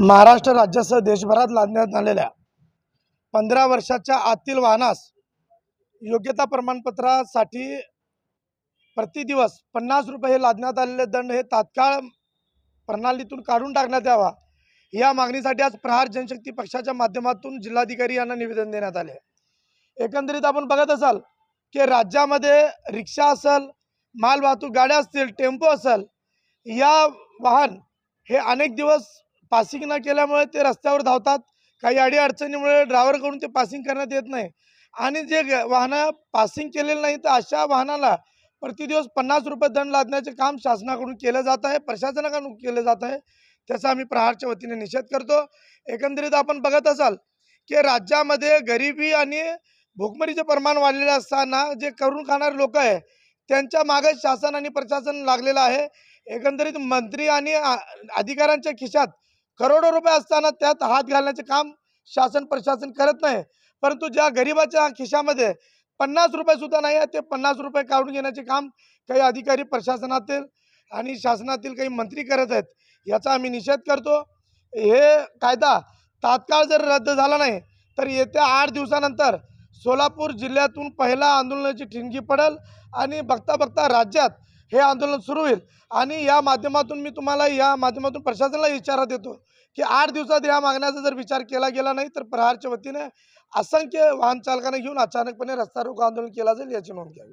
महाराष्ट्र राज्यासह देशभरात लादण्यात आलेल्या पंधरा वर्षाच्या आतील वाहनास योग्यता प्रमाणपत्रासाठी प्रतिदिवस पन्नास रुपये हे लादण्यात आलेले दंड हे तात्काळ प्रणालीतून काढून टाकण्यात यावा या मागणीसाठी आज प्रहार जनशक्ती पक्षाच्या माध्यमातून जिल्हाधिकारी यांना निवेदन देण्यात आले. एकंदरीत आपण बघत असाल की राज्यामध्ये रिक्षा असेल माल वाहतूक गाड्या असतील टेम्पो असेल या वाहन हे अनेक दिवस पासिंग न केल्यामुळे ते रस्त्यावर धावतात. काही अडीअडचणीमुळे ड्रायव्हरकडून ते पासिंग करण्यात येत नाही. आणि जे ग- वाहनं पासिंग केलेलं नाही तर अशा वाहनाला प्रतिदिवस पन्नास रुपये दंड लादण्याचे काम शासनाकडून केलं जात आहे प्रशासनाकडून केलं जात आहे. त्याचा आम्ही प्रहारच्या वतीने निषेध करतो. एकंदरीत आपण बघत असाल की राज्यामध्ये गरिबी आणि भुकमरीचे प्रमाण वाढलेले असताना जे करून खाणारे लोक आहे त्यांच्या मागे शासन आणि प्रशासन लागलेलं आहे. एकंदरीत मंत्री आणि आ- अधिकाऱ्यांच्या खिशात करोडो रुपये असताना त्यात हात घालण्याचे काम शासन प्रशासन करत नाही. परंतु ज्या गरिबाच्या खिशामध्ये पन्नास रुपये सुद्धा नाही आहे ते पन्नास रुपये काढून घेण्याचे काम काही अधिकारी प्रशासनातील आणि शासनातील काही मंत्री करत आहेत याचा आम्ही निषेध करतो. हे कायदा तात्काळ जर रद्द झाला नाही तर येत्या आठ दिवसानंतर सोलापूर जिल्ह्यातून पहिला आंदोलनाची ठिणगी पडेल आणि बघता बघता राज्यात हे आंदोलन सुरू होईल. आणि या माध्यमातून मी तुम्हाला या माध्यमातून प्रशासनाला इशारा देतो की आठ दिवसात या मागण्याचा जर विचार केला गेला नाही तर प्रहारच्या वतीने असंख्य वाहन चालकांना घेऊन अचानकपणे रस्ता रोको आंदोलन केला जाईल याची नोंद घ्यावी.